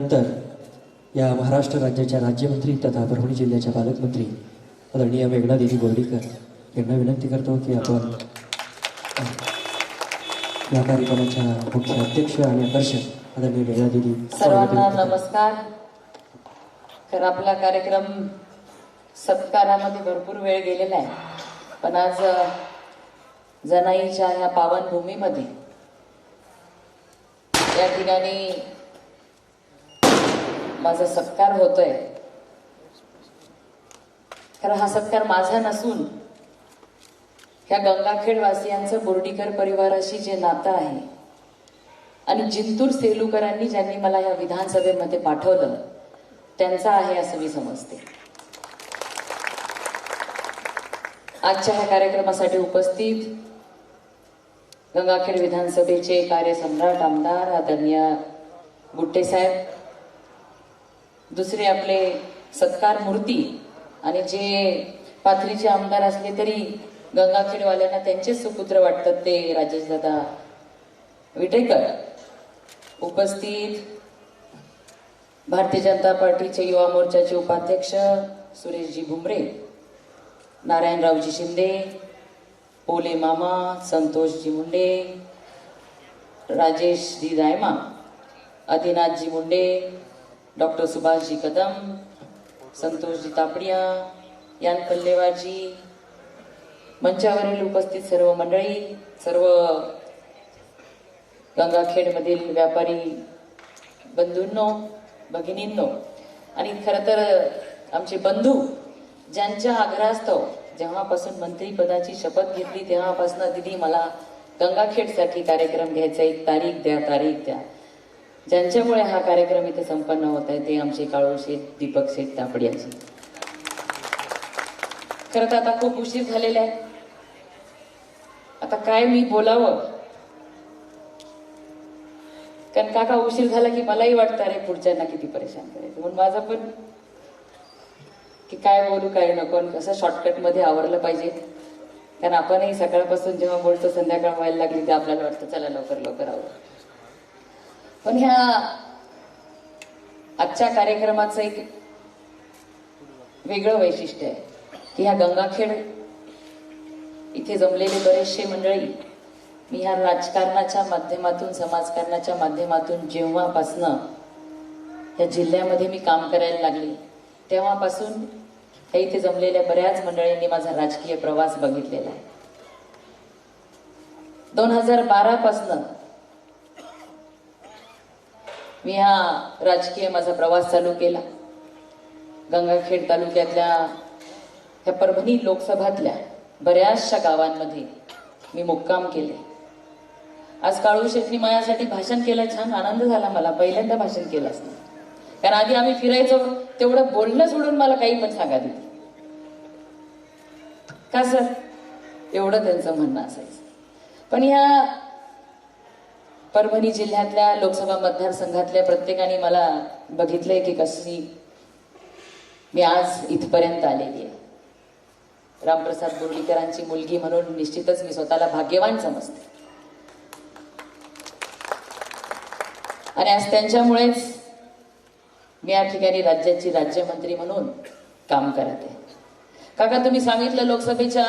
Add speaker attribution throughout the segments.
Speaker 1: नंतर या महाराष्ट्र राज्याच्या राज्यमंत्री तथा परभणी जिल्ह्याच्या पालकमंत्री आदरणीय मेघना देवी बोर्डीकर यांना विनंती करतो की आपण या कार्यक्रमाच्या मुख्य अध्यक्ष आणि आकर्षक आदरणीय देवी
Speaker 2: सर्वांना नमस्कार. तर आपला कार्यक्रम सत्कारामध्ये भरपूर वेळ गेलेला आहे. पण आज जनाईच्या ह्या पावनभूमीमध्ये या ठिकाणी माझा सत्कार होतोय. तर हा सत्कार माझा नसून ह्या गंगाखेडवासियांचं बोर्डीकर परिवाराशी जे नातं आहे आणि जिंतूर सेलूकरांनी ज्यांनी मला या विधानसभेमध्ये पाठवलं त्यांचा आहे असं मी समजते. आजच्या ह्या कार्यक्रमासाठी उपस्थित गंगाखेड विधानसभेचे कार्यसम्राट आमदार आदरणीय गुट्टे साहेब दुसरे आपले सत्कार मूर्ती आणि जे पाथरीचे आमदार असले तरी गंगाखेडवाल्यांना त्यांचेच सुपुत्र वाटतात ते राजेश दादा विटेकर. उपस्थित भारतीय जनता पार्टीचे युवा मोर्चाचे उपाध्यक्ष सुरेशजी भुमरे नारायणरावजी शिंदे ओले मामा संतोषजी मुंडे राजेशजी रायमा आदिनाथजी मुंडे डॉक्टर सुभाषजी कदम संतोषजी तापडिया यान पल्लेवारजी मंचावरील उपस्थित सर्व मंडळी सर्व गंगाखेडमधील व्यापारी बंधूंनो भगिनींनो आणि खरं तर आमचे बंधू ज्यांच्या आग्रहास्तव जेव्हापासून मंत्रीपदाची शपथ घेतली तेव्हापासून दिदी मला गंगाखेडसाठी कार्यक्रम घ्यायचा एक तारीख द्या तारीख द्या. ज्यांच्यामुळे हा कार्यक्रम इथे संपन्न होत आहे ते आमचे काळू शेठ दीपक शेठ तापडियाचे खरं तर आता खूप उशीर झालेला आहे. आता काय मी बोलावं? कारण काका उशीर झाला की मलाही वाटतं अरे पुढच्यांना किती परेशान करायचं. म्हणून माझं पण की काय बोलू काय नको कसं शॉर्टकटमध्ये आवरलं पाहिजे. कारण आपणही सकाळपासून जेव्हा बोलतो संध्याकाळ व्हायला लागली तर आपल्याला वाटतं चला लवकर लवकर आवर. पण ह्या आजच्या कार्यक्रमाचं एक वेगळं वैशिष्ट्य आहे. की ह्या गंगाखेड इथे जमलेले बरेचसे मंडळी मी ह्या राजकारणाच्या माध्यमातून समाजकारणाच्या माध्यमातून जेव्हापासनं या जिल्ह्यामध्ये मी काम करायला लागली तेव्हापासून ह्या इथे जमलेल्या बऱ्याच मंडळींनी माझा राजकीय प्रवास बघितलेला आहे. दोन हजार बारा पासनं मी हा राजकीय माझा प्रवास चालू केला. गंगाखेड तालुक्यातल्या ह्या परभणी लोकसभातल्या बऱ्याचशा गावांमध्ये मी मुक्काम केले. आज काळू शेट्टी माझ्यासाठी भाषण केलं छान आनंद झाला मला पहिल्यांदा भाषण केलं असतं. कारण आधी आम्ही फिरायचो तेवढं बोलणं सोडून मला काही पण सांगा दिली का सर? एवढं त्यांचं म्हणणं असायचं. पण ह्या परभणी जिल्ह्यातल्या लोकसभा मतदारसंघातल्या प्रत्येकाने मला बघितलंय की कशी मी आज इथपर्यंत आलेली आहे. रामप्रसाद बोर्डीकरांची मुलगी म्हणून निश्चितच मी स्वतःला भाग्यवान समजते. आणि आज त्यांच्यामुळेच मी या ठिकाणी राज्याची राज्यमंत्री म्हणून काम करत आहे. काका तुम्ही सांगितलं लोकसभेच्या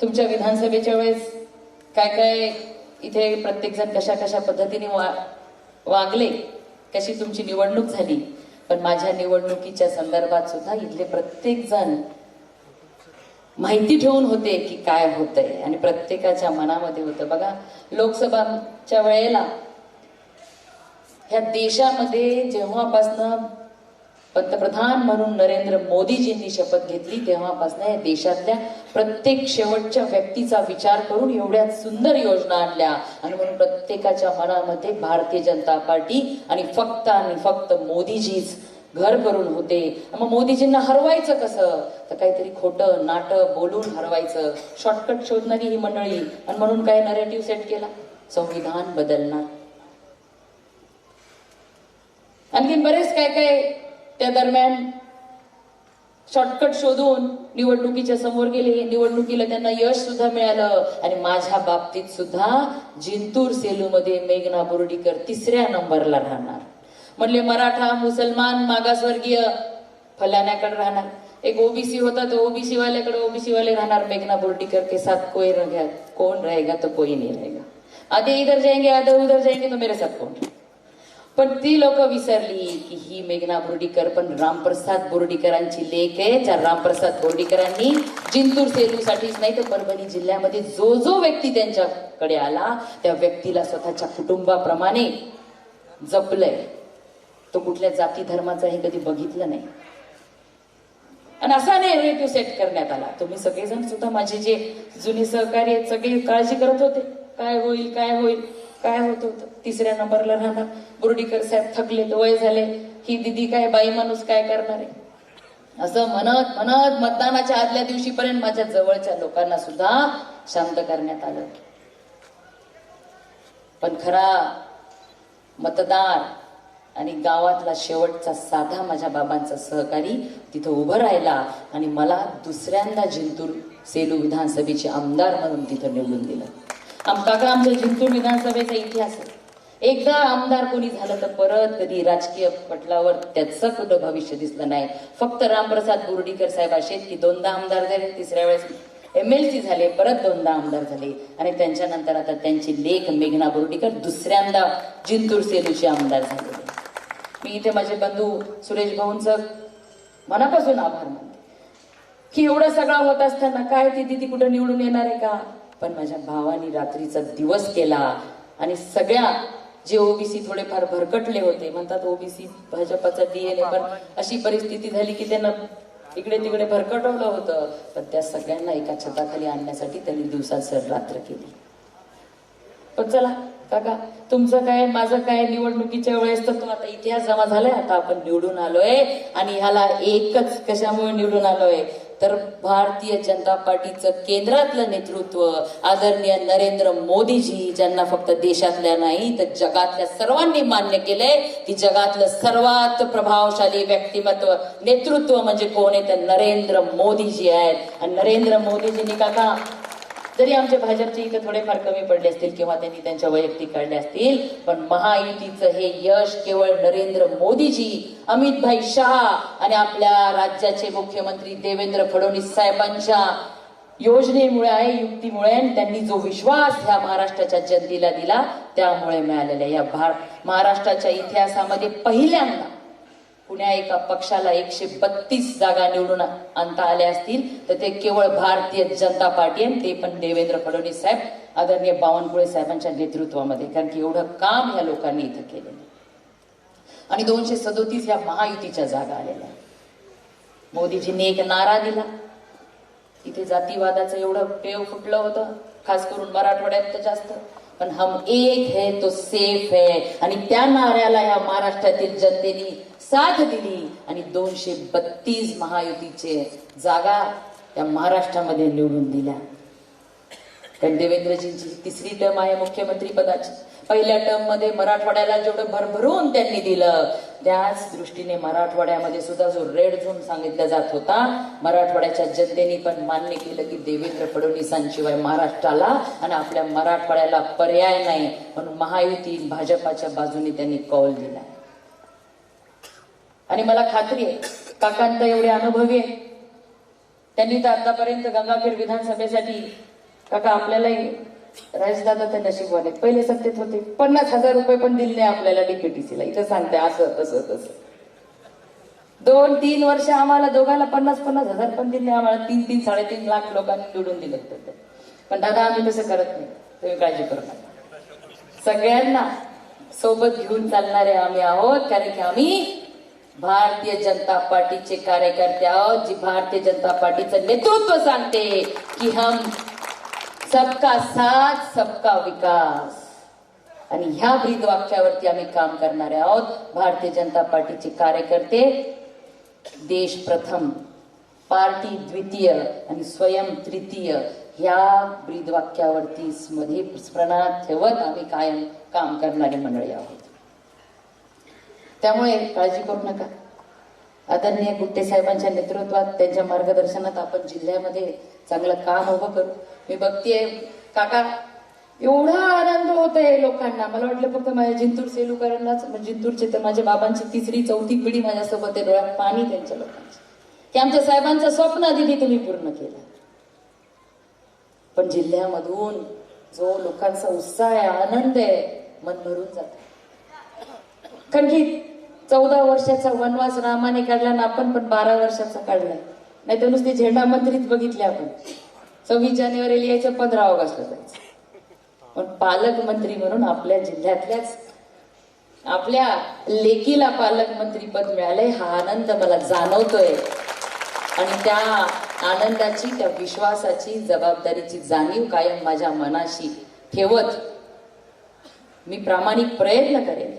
Speaker 2: तुमच्या विधानसभेच्या वेळेस काय काय इथे प्रत्येकजण कशा कशा पद्धतीने वा वागले कशी तुमची निवडणूक झाली. पण माझ्या निवडणुकीच्या संदर्भात सुद्धा इथले प्रत्येकजण माहिती ठेवून होते की काय होतंय. आणि प्रत्येकाच्या मनामध्ये होतं. बघा लोकसभाच्या वेळेला ह्या देशामध्ये जेव्हापासनं पंतप्रधान म्हणून नरेंद्र मोदीजींनी शपथ घेतली तेव्हापासनं या देशातल्या प्रत्येक शेवटच्या व्यक्तीचा विचार करून एवढ्या सुंदर योजना आणल्या. आणि म्हणून प्रत्येकाच्या मनामध्ये भारतीय जनता पार्टी आणि फक्त आणि फक्त मोदीजीच घर करून होते. मग मोदीजींना हरवायचं कसं? तर काहीतरी खोटं नाटक बोलून हरवायचं. शॉर्टकट शोधणारी ही मंडळी. आणि म्हणून काय नरेटिव्ह सेट केला? संविधान बदलणार. आणखीन बरेच काय काय त्या दरम्यान शॉर्टकट शोधून निवडणुकीच्या समोर गेले. निवडणुकीला त्यांना यश सुद्धा मिळालं. आणि माझ्या बाबतीत सुद्धा जिंतूर सेलूमध्ये मेघना बोर्डीकर तिसऱ्या नंबरला राहणार. म्हणले मराठा मुसलमान मागासवर्गीय फलाण्याकडे राहणार. एक ओबीसी होता तो ओबीसी वाल्याकडे ओबीसी वाले राहणार. मेघना बोर्डीकर के साथ कोई रह कोण रहेगा तो कोई नाही रहेगा. आधे इधर जाएंगे आधे उधर जाएंगे तो मेरे साथ कोण? पण ती लोक विसरली की ही मेघना बोर्डीकर पण रामप्रसाद बोर्डीकरांची लेख आहे. ज्या रामप्रसाद बोर्डीकरांनी जिंतूर सेलूसाठीच नाही तर परभणी जिल्ह्यामध्ये जो जो व्यक्ती त्यांच्याकडे आला त्या व्यक्तीला स्वतःच्या कुटुंबाप्रमाणे जपलंय. तो कुठल्या जाती धर्माचा हे कधी बघितलं नाही. आणि असा नाही सेट करण्यात आला. तुम्ही सगळेजण सुद्धा माझे जे जुने सहकारी आहेत सगळे काळजी करत होते. काय होईल काय होईल? काय होत होतं? तिसऱ्या नंबरला राहणार. बोर्डीकर साहेब थकले वय झाले. ही दिदी काय बाई माणूस काय करणार आहे? असं म्हणत म्हणत मतदानाच्या आदल्या दिवशीपर्यंत माझ्या जवळच्या लोकांना सुद्धा शांत करण्यात आलं. पण खरा मतदार आणि गावातला शेवटचा साधा माझ्या बाबांचा सहकारी तिथं उभं राहिला आणि मला दुसऱ्यांदा जिंतूर सेलू विधानसभेचे आमदार म्हणून तिथं निवडून दिलं. आम काका आमच्या जिंतूर विधानसभेचा इतिहास आहे. एकदा आमदार कोणी झालं तर परत कधी राजकीय पटलावर त्याचं कुठं भविष्य दिसलं नाही. फक्त रामप्रसाद बोर्डीकर साहेब असे की दोनदा आमदार झाले तिसऱ्या वेळेस एम एल सी झाले परत दोनदा आमदार झाले. आणि त्यांच्यानंतर आता त्यांची लेख मेघना बोर्डीकर दुसऱ्यांदा जिंतूर सेलूचे आमदार झालेले मी इथे माझे बंधू सुरेश भाऊंचं मनापासून आभार मानते. की एवढं सगळं होत असताना काय ती दिदी कुठं निवडून येणार आहे का? पण माझ्या भावानी रात्रीचा दिवस केला आणि सगळ्या जे ओबीसी थोडेफार भरकटले होते म्हणतात ओबीसी भाजपाचा डीएनए पण अशी परिस्थिती झाली की त्यांना इकडे तिकडे भरकटवलं होतं. पण त्या सगळ्यांना एका छताखाली आणण्यासाठी त्यांनी दिवसासर रात्र केली. पण चला काका तुमचं काय माझं काय निवडणुकीच्या वेळेस तर तो आता इतिहास जमा झालाय. आता आपण निवडून आलोय आणि ह्याला एकच कशामुळे निवडून आलोय? तर भारतीय जनता पार्टीचं केंद्रातलं नेतृत्व आदरणीय नरेंद्र मोदीजी ज्यांना फक्त देशातल्या नाही तर जगातल्या सर्वांनी मान्य केलंय. की जगातलं सर्वात प्रभावशाली व्यक्तिमत्व नेतृत्व म्हणजे कोण आहे? तर नरेंद्र मोदीजी आहेत. आणि नरेंद्र मोदीजींनी काका जरी आमचे भाजपचे इथे थोडेफार कमी पडले असतील किंवा त्यांनी त्यांच्या वैयक्तिक काढले असतील पण महायुतीचं हे यश केवळ नरेंद्र मोदीजी अमित भाई शहा आणि आपल्या राज्याचे मुख्यमंत्री देवेंद्र फडणवीस साहेबांच्या योजनेमुळे आहे युक्तीमुळे आणि त्यांनी जो विश्वास ह्या महाराष्ट्राच्या जनतेला दिला त्यामुळे मिळालेल्या या भार महाराष्ट्राच्या इतिहासामध्ये पहिल्यांदा कुण्या एका पक्षाला एकशे बत्तीस जागा निवडून आणता आल्या असतील तर ते केवळ भारतीय जनता पार्टी आहे. ते पण देवेंद्र फडणवीस साहेब आदरणीय बावनकुळे साहेबांच्या नेतृत्वामध्ये कारण की एवढं काम या लोकांनी इथं केलेलं आणि दोनशे सदोतीस या महायुतीच्या जागा आलेल्या मोदीजींनी एक नारा दिला. तिथे जातीवादाचं एवढं पेव फुटलं होतं खास करून मराठवाड्यात तर जास्त. पण हम एक है तो सेफ है. आणि त्या नाऱ्याला या महाराष्ट्रातील जनतेने साथ दिली. आणि दोनशे बत्तीस महायुतीचे जागा त्या महाराष्ट्रामध्ये निवडून दिल्या. कारण देवेंद्रजींची तिसरी टर्म आहे मुख्यमंत्री पदाची. पहिल्या टर्ममध्ये मराठवाड्याला जेवढं भरभरून त्यांनी दिलं त्याच दृष्टीने मराठवाड्यामध्ये सुद्धा जो रेड झोन सांगितला जात होता मराठवाड्याच्या जनतेने पण मान्य केलं की देवेंद्र फडणवीसांशिवाय महाराष्ट्राला आणि आपल्या मराठवाड्याला पर्याय नाही म्हणून महायुती भाजपाच्या बाजूने त्यांनी कॉल दिला आणि मला खात्री आहे काकांत एवढे अनुभवी आहे. त्यांनी तर आतापर्यंत गंगाखेड विधानसभेसाठी काका आपल्यालाही राजदादा त्या नशीबवाले पहिले सत्तेत होते. पन्नास हजार रुपये पण दिले नाही आपल्याला डीपीटीसीला इथं सांगते असं तसं तसं. दोन तीन वर्ष आम्हाला दोघांना पन्नास पन्नास हजार पण दिले आम्हाला. तीन तीन साडेतीन लाख लोकांनी निवडून दिले होते पण दादा आम्ही तसं करत नाही. तुम्ही काळजी करू नका. सगळ्यांना सोबत घेऊन चालणारे आम्ही आहोत. कारण की आम्ही भारतीय जनता पार्टीचे कार्यकर्ते आहोत जी भारतीय जनता पार्टीचं नेतृत्व सांगते की हम सबका साथ सबका विकास. आणि ह्या ब्रीदवाक्यावरती आम्ही काम करणारे आहोत. भारतीय जनता पार्टीचे कार्यकर्ते देश प्रथम पार्टी द्वितीय आणि स्वयं तृतीय ह्या ब्रीदवाक्यावरती मध्ये स्मरणात ठेवत आम्ही कायम काम करणारी मंडळी आहोत. त्यामुळे काळजी करू नका. आदरणीय गुट्टे साहेबांच्या नेतृत्वात त्यांच्या मार्गदर्शनात आपण जिल्ह्यामध्ये चांगलं काम उभं करू. मी बघतेय. काका एवढा आनंद होत आहे लोकांना. मला वाटलं फक्त माझ्या जिंतूर सेलूकरांनाच म्हणजे जिंतूरचे तर माझ्या बाबांची तिसरी चौथी पिढी माझ्यासोबत आहे डोळ्यात पाणी त्यांच्या लोकांची. की आमच्या साहेबांचं स्वप्न दिदी तुम्ही पूर्ण केलं. पण जिल्ह्यामधून जो लोकांचा उत्साह आहे आनंद आहे मन भरून जात. कारण की चौदा वर्षाचा वनवास रामाने काढला ना आपण पण बारा वर्षाचा काढलाय नाही तर नुसती झेंडा मंत्रीत बघितले आपण. सव्वीस जानेवारीला यायचं पंधरा ऑगस्टला जायचं. पण पालकमंत्री म्हणून आपल्या जिल्ह्यातल्याच आपल्या लेकीला पालकमंत्री पद मिळालंय हा आनंद मला जाणवतोय. आणि त्या आनंदाची त्या विश्वासाची जबाबदारीची जाणीव कायम माझ्या मनाशी ठेवत मी प्रामाणिक प्रयत्न करेन.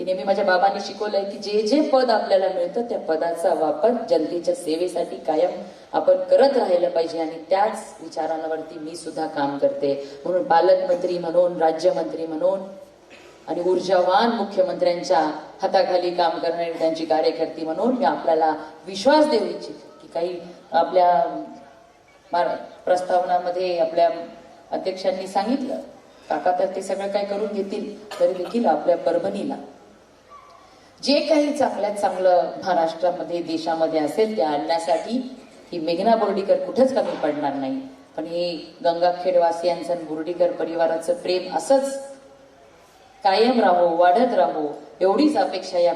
Speaker 2: की नेहमी माझ्या बाबांनी शिकवलंय की जे जे पद आपल्याला मिळतं त्या पदाचा वापर जनतेच्या सेवेसाठी कायम आपण करत राहिलं पाहिजे आणि त्याच विचारांवरती मी सुद्धा काम करते. म्हणून पालकमंत्री म्हणून राज्यमंत्री म्हणून आणि ऊर्जावान मुख्यमंत्र्यांच्या हाताखाली काम करणारी त्यांची कार्यकर्ती म्हणून मी आपल्याला विश्वास देऊ इच्छित की काही आपल्या प्रस्तावनामध्ये आपल्या अध्यक्षांनी सांगितलं. काका तर ते सगळं काय करून घेतील तरी देखील आपल्या परभणीला. जे काही चांगल्यात चांगलं महाराष्ट्रामध्ये देशामध्ये असेल ते आणण्यासाठी ही मेघना बोर्डीकर कुठेच कमी पडणार नाही. पण हे गंगाखेडवासियांचं आणि बोर्डीकर परिवाराचं प्रेम असंच कायम राहो वाढत राहो एवढीच अपेक्षा या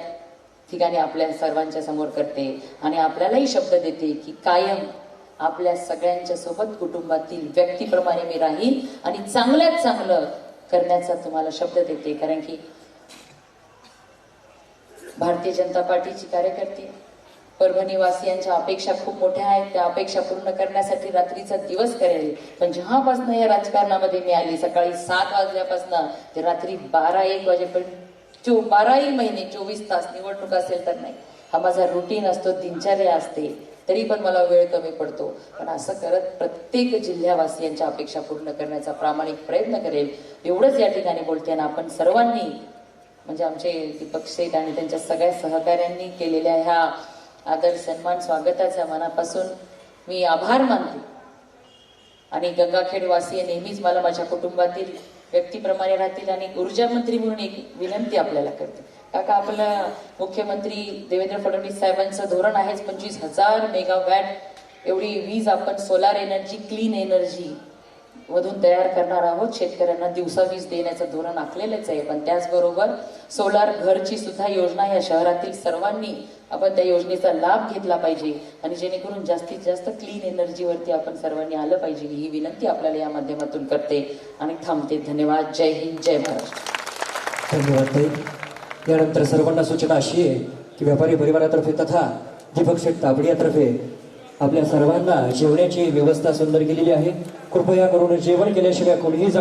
Speaker 2: ठिकाणी आपल्या सर्वांच्या समोर करते आणि आपल्यालाही शब्द देते की कायम आपल्या सगळ्यांच्या सोबत कुटुंबातील व्यक्तीप्रमाणे मी राहील आणि चांगल्यात चांगलं करण्याचा तुम्हाला शब्द देते. कारण की भारतीय जनता पार्टीची कार्यकर्ती. परभणीवासियांच्या अपेक्षा खूप मोठ्या आहेत. त्या अपेक्षा पूर्ण करण्यासाठी रात्रीचा दिवस करेल. पण जेव्हापासून या राजकारणामध्ये मी आली सकाळी सात वाजल्यापासून ते रात्री बारा एक वाजेपर्यंत चो बाराही महिने चोवीस तास निवडणूक असेल तर नाही. हा माझा रुटीन असतो दिनचर्या असते. तरी पण मला वेळ कमी पडतो. पण असं करत प्रत्येक जिल्ह्यावासियांच्या अपेक्षा पूर्ण करण्याचा प्रामाणिक प्रयत्न करेल. एवढंच या ठिकाणी बोलते ना आपण सर्वांनी म्हणजे आमचे दीपक शेठ आणि त्यांच्या सगळ्या सहकाऱ्यांनी केलेल्या ह्या आदर सन्मान स्वागताच्या मनापासून मी आभार मानते. आणि गंगाखेडवासीय नेहमीच मला माझ्या कुटुंबातील व्यक्तीप्रमाणे राहतील आणि ऊर्जा मंत्री म्हणून एक विनंती आपल्याला करते. काका आपलं मुख्यमंत्री देवेंद्र फडणवीस साहेबांचं धोरण आहेच पंचवीस हजार मेगावॅट एवढी वीज आपण सोलार एनर्जी क्लीन एनर्जी मधून तयार करणार आहोत. शेतकऱ्यांना दिवसा वीज देण्याचं धोरण आखलेलंच आहे. पण त्याचबरोबर सोलार घरची सुद्धा योजना या शहरातील सर्वांनी आपण त्या योजनेचा लाभ घेतला पाहिजे. आणि जेणेकरून जास्तीत जास्त क्लीन एनर्जीवरती आपण सर्वांनी आलं पाहिजे ही विनंती आपल्याला या माध्यमातून करते. आणि थांबते. धन्यवाद. जय हिंद. जय महाराष्ट्र.
Speaker 1: धन्यवाद यानंतर सर्वांना सूचना अशी आहे की व्यापारी परिवारातर्फे तथा दीपक शेठ ताबडियातर्फे आपल्या सर्वांना जेवण्याची व्यवस्था सुंदर केलेली आहे. कृपया करून जेवण केल्याशिवाय कोणीही